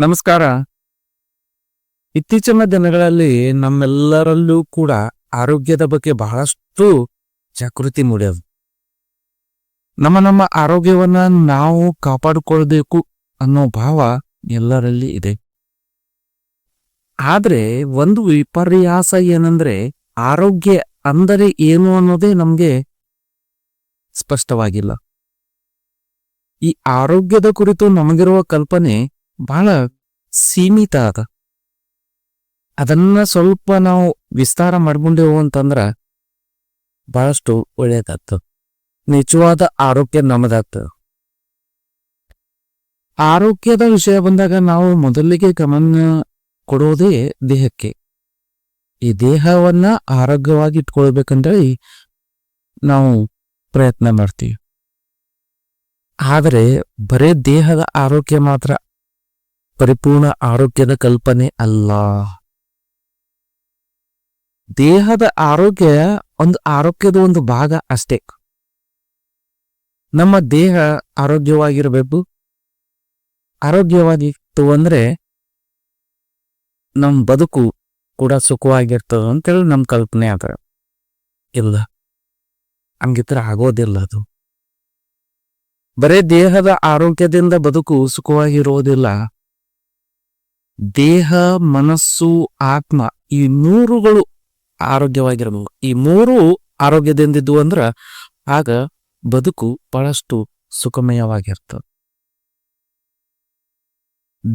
ನಮಸ್ಕಾರ. ಇತ್ತೀಚಿನ ದಿನಗಳಲ್ಲಿ ನಮ್ಮೆಲ್ಲರಲ್ಲೂ ಕೂಡ ಆರೋಗ್ಯದ ಬಗ್ಗೆ ಬಹಳಷ್ಟು ಜಾಗೃತಿ ಮೂಡ್ಯದ ನಮ್ಮ ನಮ್ಮ ಆರೋಗ್ಯವನ್ನ ನಾವು ಕಾಪಾಡಿಕೊಳ್ಬೇಕು ಅನ್ನೋ ಭಾವ ಎಲ್ಲರಲ್ಲಿ ಇದೆ. ಆದ್ರೆ ಒಂದು ವಿಪರ್ಯಾಸ ಏನಂದ್ರೆ ಆರೋಗ್ಯ ಅಂದರೆ ಏನು ಅನ್ನೋದೇ ನಮ್ಗೆ ಸ್ಪಷ್ಟವಾಗಿಲ್ಲ. ಈ ಆರೋಗ್ಯದ ಕುರಿತು ನಮಗಿರುವ ಕಲ್ಪನೆ ಬಹಳ ಸೀಮಿತ ಅದ. ಅದನ್ನ ಸ್ವಲ್ಪ ನಾವು ವಿಸ್ತಾರ ಮಾಡ್ಕೊಂಡೆವು ಅಂತಂದ್ರ ಬಹಳಷ್ಟು ಒಳ್ಳೇದಾಗ್ತದ. ನಿಜವಾದ ಆರೋಗ್ಯ ನಮ್ಮದಾಗ್ತದ ಆರೋಗ್ಯದ ವಿಷಯ ಬಂದಾಗ ನಾವು ಮೊದಲಿಗೆ ಗಮನ ಕೊಡೋದೇ ದೇಹಕ್ಕೆ. ಈ ದೇಹವನ್ನ ಆರೋಗ್ಯವಾಗಿ ಇಟ್ಕೊಳ್ಬೇಕಂತೇಳಿ ನಾವು ಪ್ರಯತ್ನ ಮಾಡ್ತೀವಿ. ಆದರೆ ಬರೇ ದೇಹದ ಆರೋಗ್ಯ ಮಾತ್ರ ಪರಿಪೂರ್ಣ ಆರೋಗ್ಯದ ಕಲ್ಪನೆ ಅಲ್ಲ. ದೇಹದ ಆರೋಗ್ಯ ಒಂದು ಆರೋಗ್ಯದ ಒಂದು ಭಾಗ ಅಷ್ಟೇ. ನಮ್ಮ ದೇಹ ಆರೋಗ್ಯವಾಗಿರಬೇಕು. ಆರೋಗ್ಯವಾಗಿತ್ತು ಅಂದ್ರೆ ನಮ್ಮ ಬದುಕು ಕೂಡ ಸುಖವಾಗಿರ್ತದ ಅಂತೇಳಿ ನಮ್ಮ ಕಲ್ಪನೆ ಅದ. ಇಲ್ಲ. ಹಂಗಿದ್ರೆ ಆಗೋದಿಲ್ಲ ಅದು. ಬರೇ ದೇಹದ ಆರೋಗ್ಯದಿಂದ ಬದುಕು ಸುಖವಾಗಿರೋದಿಲ್ಲ. ದೇಹ, ಮನಸ್ಸು, ಆತ್ಮ ಈ ಮೂರುಗಳು ಆರೋಗ್ಯವಾಗಿರಬೇಕು. ಈ ಮೂರು ಆರೋಗ್ಯದಿಂದಿದ್ವು ಅಂದ್ರ ಆಗ ಬದುಕು ಬಹಳಷ್ಟು ಸುಖಮಯವಾಗಿರ್ತದೆ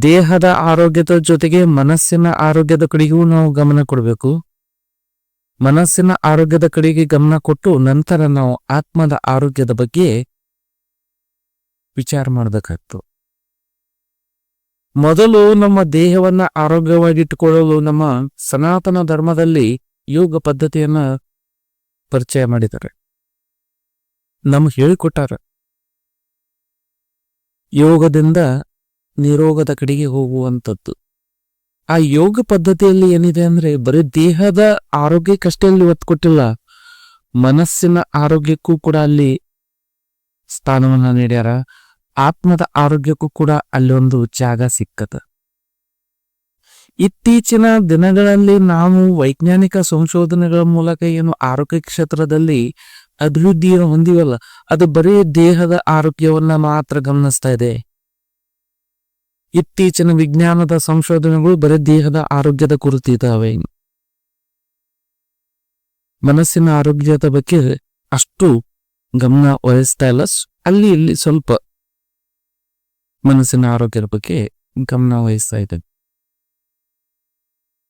ದೇಹದ ಆರೋಗ್ಯದ ಜೊತೆಗೆ ಮನಸ್ಸಿನ ಆರೋಗ್ಯದ ಕಡೆಗೂ ನಾವು ಗಮನ ಕೊಡಬೇಕು. ಮನಸ್ಸಿನ ಆರೋಗ್ಯದ ಕಡೆಗೆ ಗಮನ ಕೊಟ್ಟು ನಂತರ ನಾವು ಆತ್ಮದ ಆರೋಗ್ಯದ ಬಗ್ಗೆ ವಿಚಾರ ಮಾಡಬೇಕಾಗ್ತು ಮೊದಲು ನಮ್ಮ ದೇಹವನ್ನ ಆರೋಗ್ಯವಾಗಿಟ್ಟುಕೊಳ್ಳಲು ನಮ್ಮ ಸನಾತನ ಧರ್ಮದಲ್ಲಿ ಯೋಗ ಪದ್ಧತಿಯನ್ನ ಪರಿಚಯ ಮಾಡಿದ್ದಾರೆ. ನಮ್ಗೆ ಹೇಳಿಕೊಟ್ಟಾರ. ಯೋಗದಿಂದ ನಿರೋಗದ ಕಡೆಗೆ ಹೋಗುವಂಥದ್ದು. ಆ ಯೋಗ ಪದ್ಧತಿಯಲ್ಲಿ ಏನಿದೆ ಅಂದ್ರೆ ಬರೀ ದೇಹದ ಆರೋಗ್ಯಕ್ಕಷ್ಟೇ ಅಲ್ಲಿ ಒತ್ತು ಕೊಟ್ಟಿಲ್ಲ, ಮನಸ್ಸಿನ ಆರೋಗ್ಯಕ್ಕೂ ಕೂಡ ಅಲ್ಲಿ ಸ್ಥಾನವನ್ನ ನೀಡ್ಯಾರ. ಆತ್ಮದ ಆರೋಗ್ಯಕ್ಕೂ ಕೂಡ ಅಲ್ಲೊಂದು ಜಾಗ ಸಿಕ್ಕದ. ಇತ್ತೀಚಿನ ದಿನಗಳಲ್ಲಿ ನಾವು ವೈಜ್ಞಾನಿಕ ಸಂಶೋಧನೆಗಳ ಮೂಲಕ ಏನು ಆರೋಗ್ಯ ಕ್ಷೇತ್ರದಲ್ಲಿ ಅಭಿವೃದ್ಧಿಯನ್ನು ಹೊಂದಿವಲ್ಲ, ಅದು ಬರೀ ದೇಹದ ಆರೋಗ್ಯವನ್ನ ಮಾತ್ರ ಗಮನಿಸ್ತಾ ಇದೆ. ಇತ್ತೀಚಿನ ವಿಜ್ಞಾನದ ಸಂಶೋಧನೆಗಳು ಬರೀ ದೇಹದ ಆರೋಗ್ಯದ ಕುರಿತು ಇದಾವೆ ಮನಸ್ಸಿನ ಆರೋಗ್ಯದ ಬಗ್ಗೆ ಅಷ್ಟು ಗಮನ ವಹಿಸ್ತಾ ಇಲ್ಲ. ಅಲ್ಲಿ ಇಲ್ಲಿ ಸ್ವಲ್ಪ ಮನಸ್ಸಿನ ಆರೋಗ್ಯದ ಬಗ್ಗೆ ಗಮನ ವಹಿಸ್ತಾ ಇದೆ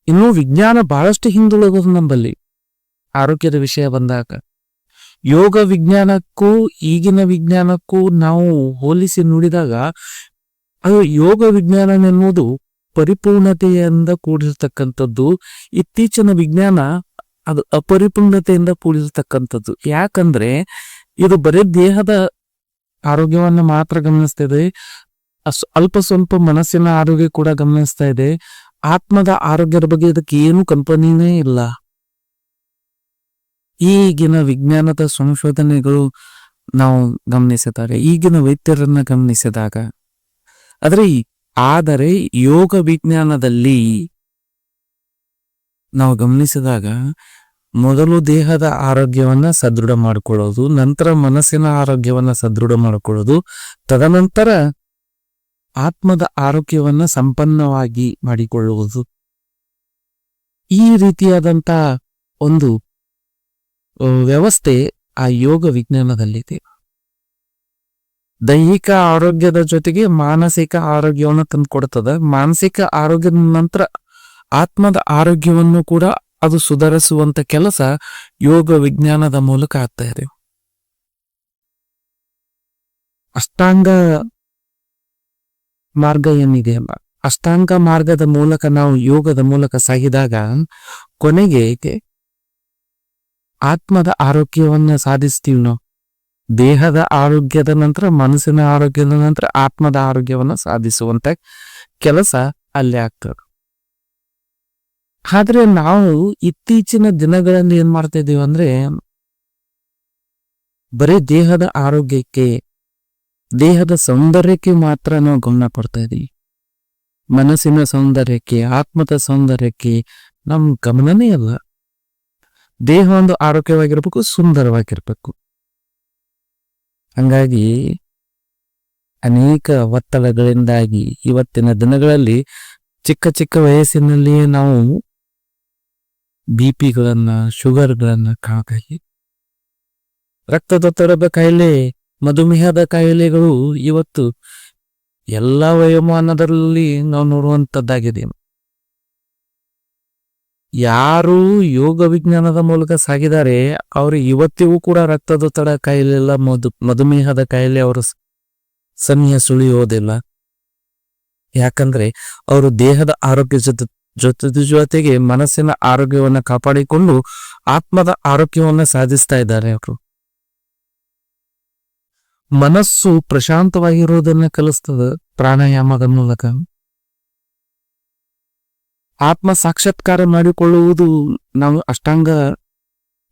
ಇನ್ನು ವಿಜ್ಞಾನ ಬಹಳಷ್ಟು ಹಿಂದುಳಿದ ನಂಬಲ್ಲಿ ಆರೋಗ್ಯದ ವಿಷಯ ಬಂದಾಗ ಯೋಗ ವಿಜ್ಞಾನಕ್ಕೂ, ಈಗಿನ ವಿಜ್ಞಾನಕ್ಕೂ ನಾವು ಹೋಲಿಸಿ ನೋಡಿದಾಗ ಅದು ಯೋಗ ವಿಜ್ಞಾನ ಎನ್ನುವುದು ಪರಿಪೂರ್ಣತೆಯಿಂದ ಕೂಡಿರತಕ್ಕಂಥದ್ದು. ಇತ್ತೀಚಿನ ವಿಜ್ಞಾನ ಅದು ಅಪರಿಪೂರ್ಣತೆಯಿಂದ ಕೂಡಿರತಕ್ಕಂಥದ್ದು. ಯಾಕಂದ್ರೆ ಇದು ಬರೀ ದೇಹದ ಆರೋಗ್ಯವನ್ನ ಮಾತ್ರ ಗಮನಿಸ್ತಾ ಇದೆ. ಅಸ್- ಅಲ್ಪ ಸ್ವಲ್ಪ ಮನಸ್ಸಿನ ಆರೋಗ್ಯ ಕೂಡ ಗಮನಿಸ್ತಾ ಇದೆ. ಆತ್ಮದ ಆರೋಗ್ಯದ ಬಗ್ಗೆ ಇದಕ್ಕೆ ಏನು ಕಂಪನಿನೇ ಇಲ್ಲ. ಈಗಿನ ವಿಜ್ಞಾನದ ಸಂಶೋಧನೆಗಳು ನಾವು ಗಮನಿಸಿದಾಗ ಈಗಿನ ವೈದ್ಯರನ್ನ ಗಮನಿಸಿದಾಗ, ಆದರೆ ಆದರೆ ಯೋಗ ವಿಜ್ಞಾನದಲ್ಲಿ ನಾವು ಗಮನಿಸಿದಾಗ ಮೊದಲು ದೇಹದ ಆರೋಗ್ಯವನ್ನ ಸದೃಢ ಮಾಡಿಕೊಳ್ಳೋದು, ನಂತರ ಮನಸ್ಸಿನ ಆರೋಗ್ಯವನ್ನ ಸದೃಢ ಮಾಡಿಕೊಳ್ಳೋದು, ತದನಂತರ ಆತ್ಮದ ಆರೋಗ್ಯವನ್ನ ಸಂಪನ್ನವಾಗಿ ಮಾಡಿಕೊಳ್ಳುವುದು. ಈ ರೀತಿಯಾದಂತ ಒಂದು ವ್ಯವಸ್ಥೆ ಆ ಯೋಗ ವಿಜ್ಞಾನದಲ್ಲಿದೆ. ದೈಹಿಕ ಆರೋಗ್ಯದ ಜೊತೆಗೆ ಮಾನಸಿಕ ಆರೋಗ್ಯವನ್ನು ತಂದುಕೊಡ್ತದ. ಮಾನಸಿಕ ಆರೋಗ್ಯದ ನಂತರ ಆತ್ಮದ ಆರೋಗ್ಯವನ್ನು ಕೂಡ ಅದು ಸುಧಾರಿಸುವಂತ ಕೆಲಸ ಯೋಗ ವಿಜ್ಞಾನದ ಮೂಲಕ ಆಗ್ತಾ ಇದೆ. ಅಷ್ಟಾಂಗ ಮಾರ್ಗ ಏನಿದೆ ಅಷ್ಟಾಂಗ ಮಾರ್ಗದ ಮೂಲಕ ನಾವು ಯೋಗದ ಮೂಲಕ ಸಾಗಿದಾಗ ಕೊನೆಗೆ ಆತ್ಮದ ಆರೋಗ್ಯವನ್ನ ಸಾಧಿಸ್ತೀವಿ ನಾವು. ದೇಹದ ಆರೋಗ್ಯದ ನಂತರ ಮನಸ್ಸಿನ ಆರೋಗ್ಯದ ನಂತರ ಆತ್ಮದ ಆರೋಗ್ಯವನ್ನ ಸಾಧಿಸುವಂತ ಕೆಲಸ ಅಲ್ಲಿ ಆಗ್ತದೆ. ಆದ್ರೆ ನಾವು ಇತ್ತೀಚಿನ ದಿನಗಳಲ್ಲಿ ಏನ್ ಮಾಡ್ತಾ ಇದೀವಿ ಅಂದ್ರೆ ಬರೀ ದೇಹದ ಆರೋಗ್ಯಕ್ಕೆ ದೇಹದ ಸೌಂದರ್ಯಕ್ಕೆ ಮಾತ್ರ ನಾವು ಗಮನ ಕೊಡ್ತಾ ಇದ್ದೀವಿ ಮನಸ್ಸಿನ ಸೌಂದರ್ಯಕ್ಕೆ, ಆತ್ಮದ ಸೌಂದರ್ಯಕ್ಕೆ ನಮ್ ಗಮನನೇ ಅಲ್ಲ. ದೇಹ ಒಂದು ಆರೋಗ್ಯವಾಗಿರ್ಬೇಕು, ಸುಂದರವಾಗಿರ್ಬೇಕು. ಹಂಗಾಗಿ ಅನೇಕ ಒತ್ತಡಗಳಿಂದಾಗಿ ಇವತ್ತಿನ ದಿನಗಳಲ್ಲಿ ಚಿಕ್ಕ ಚಿಕ್ಕ ವಯಸ್ಸಿನಲ್ಲಿಯೇ ನಾವು ಬಿ ಪಿಗಳನ್ನ ಶುಗರ್ಗಳನ್ನ ಕಾಣಕಾಗಿ ರಕ್ತದೊತ್ತಡದ ಕಾಯಿಲೆ ಮಧುಮೇಹದ ಕಾಯಿಲೆಗಳು ಇವತ್ತು ಎಲ್ಲ ವಯೋಮಾನದಲ್ಲಿ ನಾವು ನೋಡುವಂತದ್ದಾಗಿದೆ ಯಾರು ಯೋಗ ವಿಜ್ಞಾನದ ಮೂಲಕ ಸಾಗಿದ್ದಾರೆ, ಅವರು ಇವತ್ತಿಗೂ ಕೂಡ ರಕ್ತದೊತ್ತಡ ಕಾಯಿಲೆ ಎಲ್ಲ ಮಧು, ಮಧುಮೇಹದ ಕಾಯಿಲೆ ಅವರು ಸನ್ನಿಹ ಸುಳಿಯೋದಿಲ್ಲ. ಯಾಕಂದ್ರೆ ಅವರು ದೇಹದ ಆರೋಗ್ಯ ಜೊತೆ ಜೊತೆ ಜೊತೆಗೆ ಮನಸ್ಸಿನ ಆರೋಗ್ಯವನ್ನ ಕಾಪಾಡಿಕೊಂಡು ಆತ್ಮದ ಆರೋಗ್ಯವನ್ನ ಸಾಧಿಸ್ತಾ ಇದ್ದಾರೆ ಅವರು. ಮನಸ್ಸು ಪ್ರಶಾಂತವಾಗಿರೋದನ್ನ ಕಲಿಸ್ತದ ಪ್ರಾಣಾಯಾಮದ ಮೂಲಕ. ಆತ್ಮ ಸಾಕ್ಷಾತ್ಕಾರ ಮಾಡಿಕೊಳ್ಳುವುದು ನಾವು ಅಷ್ಟಾಂಗ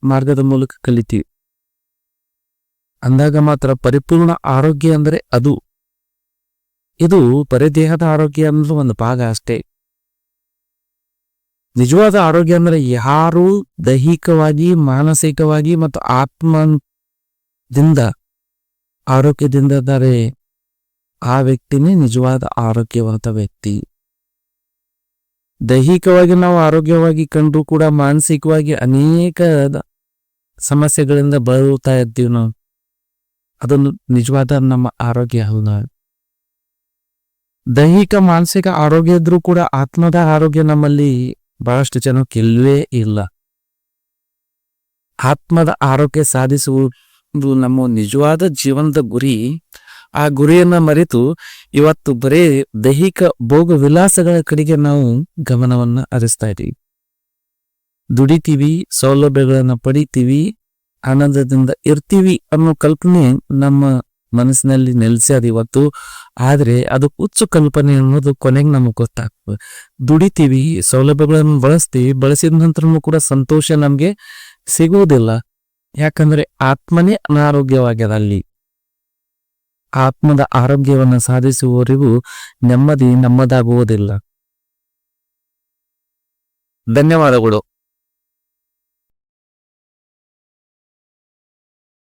ಮಾರ್ಗದ ಮೂಲಕ ಕಲಿತೀವಿ. ಅಂದಾಗ ಮಾತ್ರ ಪರಿಪೂರ್ಣ ಆರೋಗ್ಯ ಅಂದ್ರೆ ಅದು. ಇದು ಪರಿದೇಹದ ದೇಹದ ಆರೋಗ್ಯ ಅನ್ನೋದು ಒಂದು ಭಾಗ ಅಷ್ಟೇ. ನಿಜವಾದ ಆರೋಗ್ಯ ಅಂದ್ರೆ ಯಾರು ದೈಹಿಕವಾಗಿ, ಮಾನಸಿಕವಾಗಿ ಮತ್ತು ಆತ್ಮದಿಂದ ಆರೋಗ್ಯದಿಂದ ಇದ್ದಾರೆ ಆ ವ್ಯಕ್ತಿನೇ ನಿಜವಾದ ಆರೋಗ್ಯವಂತ ವ್ಯಕ್ತಿ. ದೈಹಿಕವಾಗಿ ನಾವು ಆರೋಗ್ಯವಾಗಿ ಕಂಡು ಕೂಡ ಮಾನಸಿಕವಾಗಿ ಅನೇಕ ಸಮಸ್ಯೆಗಳಿಂದ ಬರುತ್ತಾ ಇರ್ತೀವಿ ನಾವು. ಅದೊಂದು ನಿಜವಾದ ನಮ್ಮ ಆರೋಗ್ಯ ಅಲ್ಲ ದೈಹಿಕ ಮಾನಸಿಕ ಆರೋಗ್ಯ ಇದ್ರೂ ಕೂಡ ಆತ್ಮದ ಆರೋಗ್ಯ ನಮ್ಮಲ್ಲಿ ಬಹಳಷ್ಟು ಜನ ಕೆಲವೇ ಇಲ್ಲ. ಆತ್ಮದ ಆರೋಗ್ಯ ಸಾಧಿಸುವುದು ನಮ್ಮ ನಿಜವಾದ ಜೀವನದ ಗುರಿ. ಆ ಗುರಿಯನ್ನ ಮರೆತು ಇವತ್ತು ಬರೇ ದೈಹಿಕ ಭೋಗ ವಿಲಾಸಗಳ ಕಡೆಗೆ ನಾವು ಗಮನವನ್ನ ಹರಿಸ್ತಾ ಇದ್ದೀವಿ. ದುಡಿತೀವಿ, ಸೌಲಭ್ಯಗಳನ್ನ ಪಡಿತೀವಿ, ಆನಂದದಿಂದ ಇರ್ತೀವಿ ಅನ್ನೋ ಕಲ್ಪನೆ ನಮ್ಮ ಮನಸ್ಸಿನಲ್ಲಿ ನೆಲೆಸ್ಯಾದ ಇವತ್ತು. ಆದ್ರೆ ಅದು ಹುಚ್ಚು ಕಲ್ಪನೆ ಅನ್ನೋದು ಕೊನೆಗೆ ನಮಗೆ ಗೊತ್ತಾಗ್ತದೆ. ದುಡಿತೀವಿ, ಸೌಲಭ್ಯಗಳನ್ನು ಬಳಸ್ತೀವಿ, ಬಳಸಿದ ನಂತರನೂ ಕೂಡ ಸಂತೋಷ ನಮ್ಗೆ ಸಿಗುವುದಿಲ್ಲ. ಯಾಕಂದ್ರೆ ಆತ್ಮನೇ ಅನಾರೋಗ್ಯವಾಗ್ಯದ ಅಲ್ಲಿ. ಆತ್ಮದ ಆರೋಗ್ಯವನ್ನು ಸಾಧಿಸುವವರಿಗೂ ನೆಮ್ಮದಿ ನಮ್ಮದಾಗುವುದಿಲ್ಲ. ಧನ್ಯವಾದಗಳು.